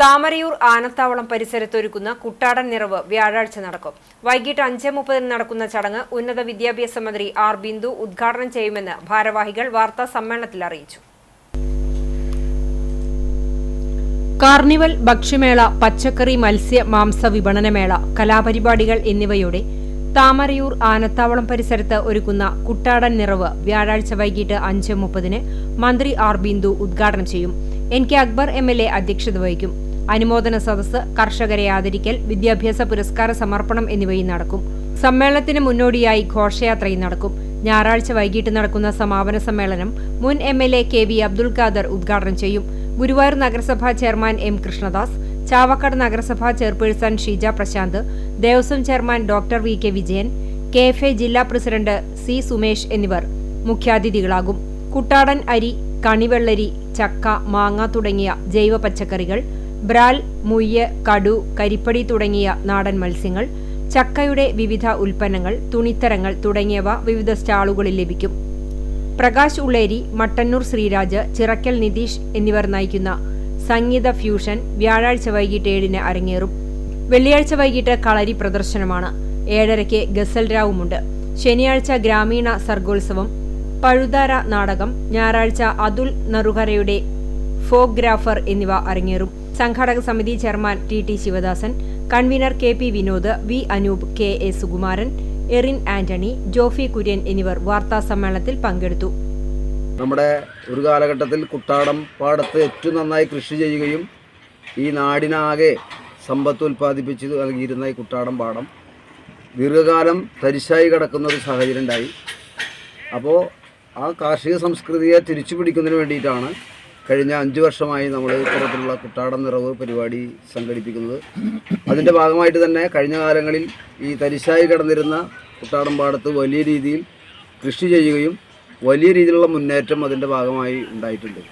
താമരയൂർ ആനത്താവളം പരിസരത്തൊരുക്കുന്ന കുട്ടാടൻ നിറവ് വ്യാഴാഴ്ച നടക്കും. വൈകിട്ട് അഞ്ച് മുപ്പതിന് നടക്കുന്ന ചടങ്ങ് ഉന്നത വിദ്യാഭ്യാസ മന്ത്രി ആർ ബിന്ദു ഉദ്ഘാടനം ചെയ്യുമെന്ന് ഭാരവാഹികൾ വാർത്താ സമ്മേളനത്തിൽ അറിയിച്ചു. കാർണിവൽ ഭക്ഷ്യമേള പച്ചക്കറി മത്സ്യ മാംസ വിപണനമേള കലാപരിപാടികൾ എന്നിവയോടെ താമരയൂർ ആനത്താവളം പരിസരത്ത് ഒരുക്കുന്ന കുട്ടാടൻ നിറവ് വ്യാഴാഴ്ച വൈകിട്ട് അഞ്ച് മുപ്പതിന് മന്ത്രി ആർ ബിന്ദു ഉദ്ഘാടനം ചെയ്യും. N K Akbar M L A അധ്യക്ഷത വഹിക്കും. അനുമോദന സദസ്സ് കർഷകരെ ആദരിക്കൽ വിദ്യാഭ്യാസ പുരസ്കാര സമർപ്പണം എന്നിവയും നടക്കും. സമ്മേളനത്തിന് മുന്നോടിയായി ഘോഷയാത്രയും നടക്കും. ഞായറാഴ്ച വൈകിട്ട് നടക്കുന്ന സമാപന സമ്മേളനം മുൻ M L A K V Abdul Khader ഉദ്ഘാടനം ചെയ്യും. ഗുരുവായൂർ നഗരസഭാ ചെയർമാൻ എം കൃഷ്ണദാസ് ചാവക്കാട് നഗരസഭാ chairperson Sheeja Prashanth Devaswom chairman doctor V K Vijayan K F A ജില്ലാ പ്രസിഡന്റ് സി സുമേഷ് എന്നിവർ മുഖ്യാതിഥികളാകും. കുട്ടാടൻ അരി കണിവെള്ളരി ചക്ക മാങ്ങ തുടങ്ങിയ ജൈവ പച്ചക്കറികൾ ബ്രാൽ മുയ്യ് കടു കരിപ്പടി തുടങ്ങിയ നാടൻ മത്സ്യങ്ങൾ ചക്കയുടെ വിവിധ ഉൽപ്പന്നങ്ങൾ തുണിത്തരങ്ങൾ തുടങ്ങിയവ വിവിധ സ്റ്റാളുകളിൽ ലഭിക്കും. പ്രകാശ് ഉള്ളേരി മട്ടന്നൂർ ശ്രീരാജ് ചിറക്കൽ നിതീഷ് എന്നിവർ നയിക്കുന്ന സംഗീത ഫ്യൂഷൻ വ്യാഴാഴ്ച വൈകിട്ട് ഏഴിന് അരങ്ങേറും. വെള്ളിയാഴ്ച വൈകിട്ട് കളരി പ്രദർശനമാണ്. ഏഴരയ്ക്ക് ഗസൽ രാവുമുണ്ട്. ശനിയാഴ്ച ഗ്രാമീണ സർഗോത്സവം പഴുതാര നാടകം ഞായറാഴ്ച അതുൽ നറുഹരയുടെ ഫോഗ്രാഫർ എന്നിവ അരങ്ങേറും. സംഘാടക സമിതി chairman T T Sivadasan convener K P Vinod V Anoop K A Sukumaran Erin Antony Jofy Kurian എന്നിവർ വാർത്താ സമ്മേളനത്തിൽ പങ്കെടുത്തു. നമ്മുടെ ഒരു കാലഘട്ടത്തിൽ കുട്ടാടം പാടത്ത് ഏറ്റവും നന്നായി കൃഷി ചെയ്യുകയും ഈ നാടിനാകെ സമ്പത്ത് ഉൽപ്പാദിപ്പിച്ച് നൽകിയിരുന്ന ഈ കുട്ടാടം പാടം ദീർഘകാലം തരിശായി കിടക്കുന്ന ഒരു സാഹചര്യം ഉണ്ടായി. അപ്പോൾ ആ കാർഷിക സംസ്കൃതിയെ തിരിച്ചു പിടിക്കുന്നതിന് വേണ്ടിയിട്ടാണ് കഴിഞ്ഞ അഞ്ച് വർഷമായി നമ്മൾ ഇത്തരത്തിലുള്ള കുട്ടാടം നിറവ് പരിപാടി സംഘടിപ്പിക്കുന്നത്. അതിന്റെ ഭാഗമായിട്ട് തന്നെ കഴിഞ്ഞ കാലങ്ങളിൽ ഈ തരിശായി കിടന്നിരുന്ന കുട്ടാടം പാടത്ത് വലിയ രീതിയിൽ കൃഷി ചെയ്യുകയും വലിയ രീതിയിലുള്ള മുന്നേറ്റം അതിന്റെ ഭാഗമായി ഉണ്ടായിട്ടുണ്ട്.